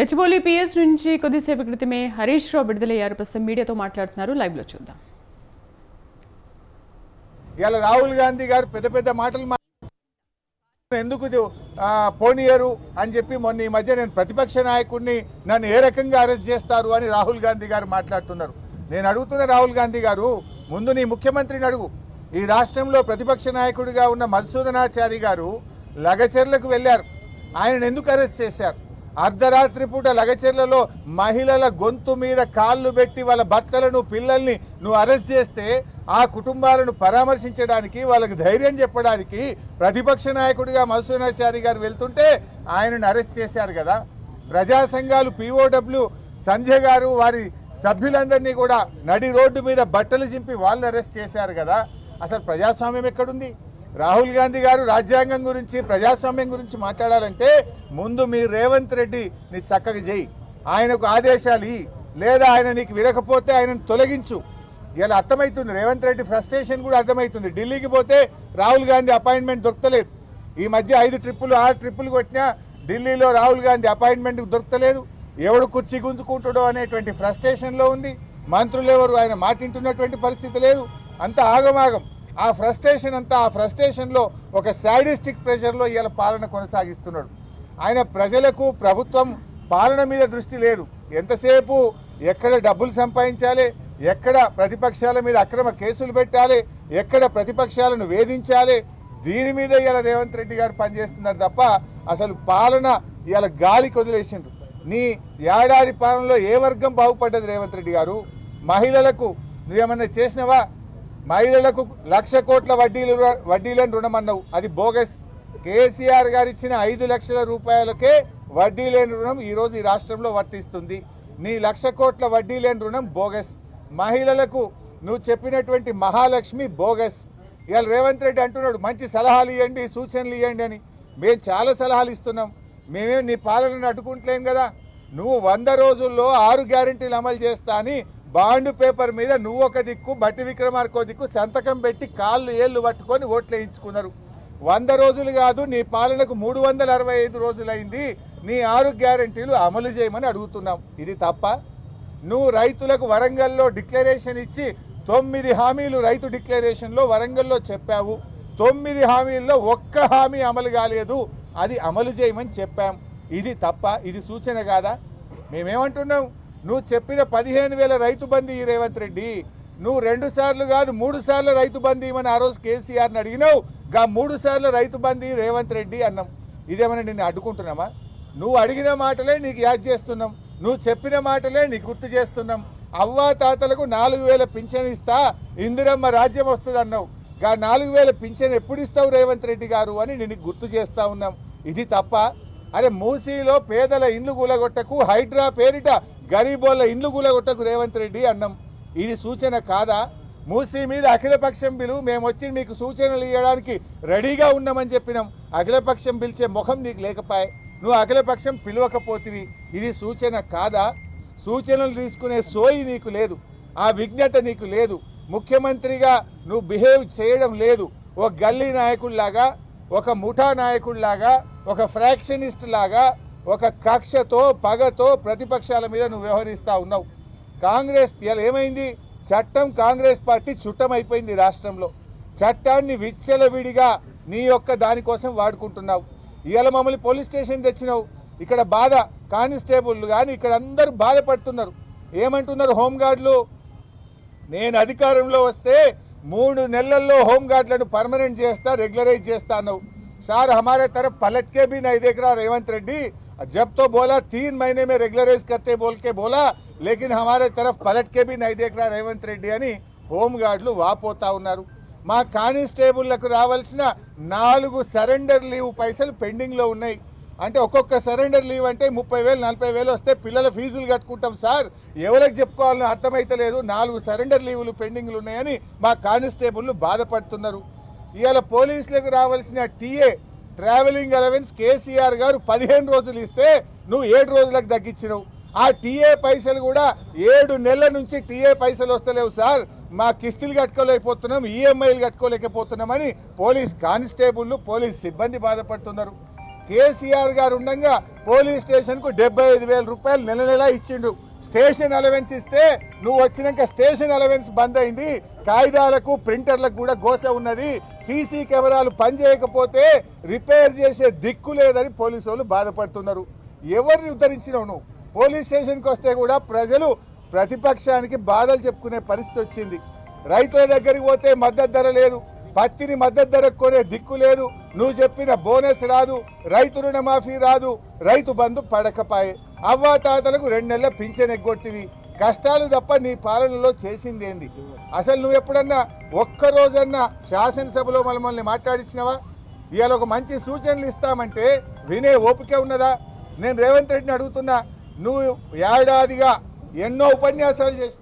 Gachibowli PS నుంచి కొద్దిసేపు క్రితమే హరీష్ రావు విడుదలయ్యారు. ప్రస్తుతం మీడియాతో మాట్లాడుతున్నారు. లైవ్లో చూద్దాం. ఇవాళ రాహుల్ గాంధీ గారు పెద్ద పెద్ద మాటలు ఎందుకు పోనీయరు అని చెప్పి మొన్న ఈ మధ్య నేను ప్రతిపక్ష నాయకుడిని నన్ను ఏ రకంగా అరెస్ట్ చేస్తారు అని రాహుల్ గాంధీ గారు మాట్లాడుతున్నారు. నేను అడుగుతున్న రాహుల్ గాంధీ గారు ముందు నీ ముఖ్యమంత్రిని అడుగు. ఈ రాష్ట్రంలో ప్రతిపక్ష నాయకుడిగా ఉన్న మధుసూదనాచారి గారు లగచెర్లకు వెళ్ళారు. ఆయనను ఎందుకు అరెస్ట్ చేశారు? అర్ధరాత్రి పూట లగచెర్లలో మహిళల గొంతు మీద కాళ్ళు పెట్టి వాళ్ళ భర్తలను పిల్లల్ని నువ్వు అరెస్ట్ చేస్తే ఆ కుటుంబాలను పరామర్శించడానికి వాళ్ళకి ధైర్యం చెప్పడానికి ప్రతిపక్ష నాయకుడిగా మధుసూనాచారి గారు వెళ్తుంటే ఆయనను అరెస్ట్ చేశారు కదా. ప్రజా సంఘాలు పిఓడబ్ల్యూ సంజయ్ గారు వారి సభ్యులందరినీ కూడా నడి రోడ్డు మీద బట్టలు చింపి వాళ్ళు అరెస్ట్ చేశారు కదా. అసలు ప్రజాస్వామ్యం ఎక్కడుంది? రాహుల్ గాంధీ గారు రాజ్యాంగం గురించి ప్రజాస్వామ్యం గురించి మాట్లాడాలంటే ముందు మీ రేవంత్ రెడ్డి నీ చక్కగా చేయి. ఆయనకు ఆదేశాలు లేదా ఆయన నీకు విరకపోతే ఆయనను తొలగించు. ఇలా అర్థమవుతుంది రేవంత్ రెడ్డి ఫ్రస్ట్రేషన్ కూడా అర్థమవుతుంది ఢిల్లీకి పోతే రాహుల్ గాంధీ అపాయింట్మెంట్ దొరకలేదు. ఈ మధ్య ఐదు ట్రిప్పులు ఆరు ట్రిప్పులు కొట్టినా ఢిల్లీలో రాహుల్ గాంధీ అపాయింట్మెంట్ దొరకలేదు. ఎవడు కుర్చీ గుంజుకుంటాడో అనేటువంటి ఫ్రస్ట్రేషన్లో ఉంది. మంత్రులు ఎవరు ఆయన మాటింటున్నటువంటి పరిస్థితి లేదు. అంత ఆగమాగం. ఆ ఫ్రస్ట్రేషన్ అంతా ఆ ఫ్రస్ట్రేషన్లో ఒక శాడిస్టిక్ ప్రెషర్లో ఇవాళ పాలన కొనసాగిస్తున్నాడు. ఆయన ప్రజలకు ప్రభుత్వం పాలన మీద దృష్టి లేదు. ఎంతసేపు ఎక్కడ డబ్బులు సంపాదించాలి ఎక్కడ ప్రతిపక్షాల మీద అక్రమ కేసులు పెట్టాలి ఎక్కడ ప్రతిపక్షాలను వేధించాలి దీని మీద ఇలా రేవంత్ రెడ్డి గారు పనిచేస్తున్నారు తప్ప అసలు పాలన ఇవాళ గాలికి వదిలేసిండ్రు. నీ ఏడాది పాలనలో ఏ వర్గం బాగుపడ్డది రేవంత్ రెడ్డి గారు? మహిళలకు నువ్వేమన్నా చేసినవా? మహిళలకు లక్ష కోట్ల వడ్డీలు వడ్డీలను రుణమన్నావు. అది బోగస్. కేసీఆర్ గారు ఇచ్చిన ఐదు లక్షల రూపాయలకే వడ్డీ లేని రుణం ఈరోజు ఈ రాష్ట్రంలో వర్తిస్తుంది. నీ లక్ష కోట్ల వడ్డీ లేని రుణం బోగస్. మహిళలకు నువ్వు చెప్పినటువంటి మహాలక్ష్మి బోగస్. ఇవాళ రేవంత్ రెడ్డి అంటున్నాడు మంచి సలహాలు ఇవ్వండి సూచనలు ఇవ్వండి అని. మేము చాలా సలహాలు ఇస్తున్నాం. మేమేం నీ పాలనను అడ్డుకుంటలేం కదా. నువ్వు వంద రోజుల్లో ఆరు గ్యారెంటీలు అమలు చేస్తా అని బాండ్ పేపర్ మీద నువ్వు ఒక దిక్కు బట్టి విక్రమార్కో దిక్కు సంతకం పెట్టి కాళ్ళు ఏళ్ళు పట్టుకొని ఓట్లు వేయించుకున్నారు. వంద రోజులు కాదు నీ పాలనకు మూడు వందల అరవై ఐదు రోజులైంది. నీ ఆరు గ్యారెంటీలు అమలు చేయమని అడుగుతున్నాం. ఇది తప్ప నువ్వు రైతులకు వరంగల్లో డిక్లరేషన్ ఇచ్చి తొమ్మిది హామీలు రైతు డిక్లరేషన్లో వరంగల్లో చెప్పావు. తొమ్మిది హామీల్లో ఒక్క హామీ అమలు కాలేదు. అది అమలు చేయమని చెప్పాం. ఇది తప్ప ఇది సూచన కాదా? మేమేమంటున్నాం? నువ్వు చెప్పిన పదిహేను వేల రైతు బంధు ఈ రేవంత్ రెడ్డి. నువ్వు రెండు సార్లు కాదు మూడు సార్లు రైతు బంధు ఇవ్వమని ఆ రోజు కేసీఆర్ని అడిగినావు. గా మూడు సార్లు రైతు బంధు రేవంత్ రెడ్డి అన్నాం. ఇదేమైనా నిన్ను అడ్డుకుంటున్నామా? నువ్వు అడిగిన మాటలే నీకు యాద్ చేస్తున్నాం. నువ్వు చెప్పిన మాటలే నీకు గుర్తు చేస్తున్నాం. అవ్వా తాతలకు నాలుగు వేల పింఛన్ ఇస్తా ఇందిరమ్మ రాజ్యం వస్తుంది అన్నావు గా నాలుగు వేల పింఛన్ ఎప్పుడు ఇస్తావు రేవంత్ రెడ్డి గారు అని నేను గుర్తు చేస్తా ఉన్నాం. ఇది తప్ప అరే మూసీలో పేదల ఇండ్లు కూలగొట్టకు హైడ్రా పేరిట గరీబోళ్ళ ఇండ్లు కూలగొట్టకు రేవంత్ రెడ్డి అన్నం. ఇది సూచన కాదా? మూసీ మీద అఖిలపక్షం బిలు మేము వచ్చి మీకు సూచనలు ఇవ్వడానికి రెడీగా ఉన్నామని చెప్పినాం. అఖిలపక్షం పిలిచే ముఖం నీకు లేకపాయే. నువ్వు అఖిలపక్షం పిలవకపోతివి. ఇది సూచన కాదా? సూచనలు తీసుకునే సోయి నీకు లేదు. ఆ విజ్ఞత నీకు లేదు. ముఖ్యమంత్రిగా నువ్వు బిహేవ్ చేయడం లేదు. ఓ గల్లీ నాయకుడిలాగా ఒక ముఠా నాయకుడిలాగా ఒక ఫ్రాక్షనిస్ట్ లాగా ఒక కక్షతో పగతో ప్రతిపక్షాల మీద నువ్వు వ్యవహరిస్తూ ఉన్నావు. కాంగ్రెస్ ఇలా ఏమైంది? చట్టం కాంగ్రెస్ పార్టీ చుట్టమైపోయింది రాష్ట్రంలో. చట్టాన్ని విచ్చలవిడిగా నీ యొక్క దానికోసం వాడుకుంటున్నావు. ఇవాళ మమ్మల్ని పోలీస్ స్టేషన్ తెచ్చినావు. ఇక్కడ బాధ కానిస్టేబుల్ కానీ ఇక్కడ అందరూ బాధపడుతున్నారు. ఏమంటున్నారు హోంగార్డులు? నేను అధికారంలో వస్తే మూడు నెలల్లో హోంగార్డులను పర్మనెంట్ చేస్తా రెగ్యులరైజ్ చేస్తా అన్నావు. సార్ హమారే తరఫ్ పల్లెట్కే బి నా దగ్గర రేవంత్ రెడ్డి जब तो बोला तीन महीने में रेगुलराइज करते बोल के बोला लेकिन हमारे तरफ पलट के भी नहीं देख रहा రేవంత్ రెడ్డి అని హోంగార్డులు వాపోతా ఉన్నారు మా కానిస్టేబుళ్లకు రావాల్సిన నాలుగు సరెండర్ లీవ్ పైసలు పెండింగ్లో ఉన్నాయి అంటే ఒక్కొక్క సరెండర్ లీవ్ అంటే ముప్పై వేలు నలభై వేలు వస్తే పిల్లల ఫీజులు కట్టుకుంటాం సార్ ఎవరికి చెప్పుకోవాలని అర్థమైతలేదు నాలుగు సరెండర్ లీవులు పెండింగ్లు ఉన్నాయని మా కానిస్టేబుల్లు బాధపడుతున్నారు ఇవాళ పోలీసులకు రావాల్సిన టీఏ ట్రావెలింగ్ అలవెన్స్ కేసీఆర్ గారు పదిహేను రోజులు ఇస్తే నువ్వు ఏడు రోజులకు తగ్గించినవు. ఆ టీఏ పైసలు కూడా ఏడు నెలల నుంచి టీఏ పైసలు వస్తలేవు సార్. మా కిస్తీలు కట్టుకోలేకపోతున్నాం ఈఎంఐలు కట్టుకోలేకపోతున్నామని పోలీస్ కానిస్టేబుల్ పోలీస్ సిబ్బంది బాధపడుతున్నారు. కేసీఆర్ గారు ఉండగా పోలీస్ స్టేషన్కు డెబ్బై ఐదు వేల రూపాయలు నెల నెల ఇచ్చిండు. స్టేషన్ అలవెన్స్ ఇస్తే నువ్వు వచ్చినాక స్టేషన్ అలవెన్స్ బంద్ అయింది. కాగితాలకు ప్రింటర్లకు కూడా గోస ఉన్నది. సీసీ కెమెరాలు పనిచేయకపోతే రిపేర్ చేసే దిక్కు లేదని పోలీసు వాళ్ళు బాధపడుతున్నారు. ఎవరిని ఉద్ధరించినావు నువ్వు? పోలీస్ స్టేషన్కి వస్తే కూడా ప్రజలు ప్రతిపక్షానికి బాధలు చెప్పుకునే పరిస్థితి వచ్చింది. రైతుల దగ్గరికి పోతే మద్దతు ధర లేదు. పత్తిని మద్దతు ధరకు కొనే దిక్కు లేదు. నువ్వు చెప్పిన బోనస్ రాదు రైతు రుణమాఫీ రాదు రైతు బంధు పడకపాయే. అవ్వా తాతలకు రెండు నెలల పింఛన్ ఎగ్గొట్టివి. కష్టాలు తప్ప నీ పాలనలో చేసింది ఏంది? అసలు నువ్వు ఎప్పుడన్నా ఒక్క రోజన్నా శాసనసభలో మమ్మల్ని మాట్లాడించినవా ఇవాళ ఒక మంచి సూచనలు ఇస్తామంటే వినే ఓపిక ఉన్నదా? నేను రేవంత్ రెడ్డిని అడుగుతున్నా నువ్వు ఏడాదిగా ఎన్నో ఉపన్యాసాలు చేసి